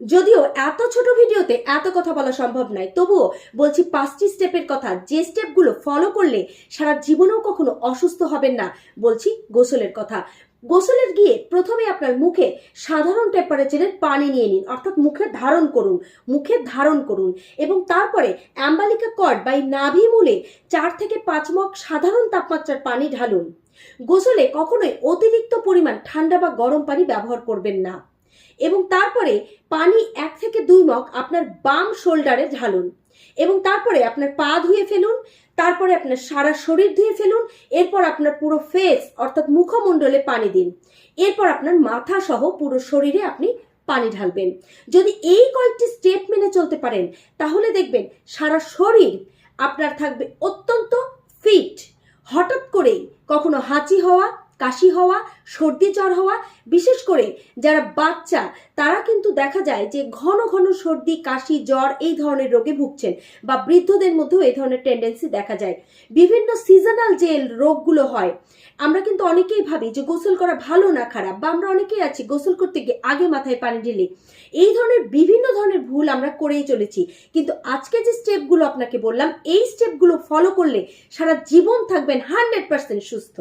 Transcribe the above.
যদিও এত ছোট ভিডিওতে এত কথা বলা সম্ভব নয়, তবুও বলছি পাঁচটি স্টেপের কথা, যে স্টেপগুলো ফলো করলে সারা জীবনেও কখনো অসুস্থ হবেন না, বলছি গোসলের কথা। গোসলের গিয়ে প্রথমে আপনার মুখে সাধারণ টেম্পারেচারের পানি নিয়ে নিন, অর্থাৎ মুখে ধারণ করুন, মুখে ধারণ করুন এবং তারপরে অ্যাম্বালিকা কর্ড বা নাভি মূলে চার থেকে পাঁচ মগ সাধারণ তাপমাত্রার পানি ঢালুন। গোসলে কখনোই অতিরিক্ত পরিমাণ ঠান্ডা বা গরম পানি ব্যবহার করবেন না। এবং তারপরে পানি এক থেকে দুই মগ আপনার বাম শোল্ডারে ঢালুন এবং তারপরে আপনার পা ধুয়ে ফেলুন, তারপরে আপনার সারা শরীর ধুয়ে ফেলুন, এরপর আপনার পুরো ফেস অর্থাৎ মুখমণ্ডলে পানি দিন। এরপর আপনার মাথা সহ পুরো শরীরে আপনি পানি ঢালবেন। যদি এই কয়েকটি স্টেপ মেনে চলতে পারেন, তাহলে দেখবেন সারা শরীর আপনার থাকবে অত্যন্ত ফিট হঠাৎ করেই কখনো হাঁচি হওয়া কাশি হওয়া, সর্দি জ্বর হওয়া, বিশেষ করে যারা বাচ্চা, তারা কিন্তু দেখা যায় যে ঘন ঘন সর্দি, কাশি, জ্বর এই ধরনের রোগে ভুগছেন বা বৃদ্ধদের মধ্যেও এই ধরনের টেন্ডেন্সি দেখা যায়। বিভিন্ন সিজনাল যে রোগগুলো হয়, আমরা কিন্তু অনেকেই ভাবি যে গোসল করা ভালো না খারাপ বা আমরা অনেকেই আছি গোসল করতে গিয়ে আগে মাথায় পানি ঢেলে। এই ধরনের বিভিন্ন ধরনের ভুল আমরা করেই চলেছি। কিন্তু আজকে যে স্টেপগুলো আপনাকে বললাম, এই স্টেপগুলো ফলো করলে সারা জীবন থাকবেন হান্ড্রেড পার্সেন্ট সুস্থ।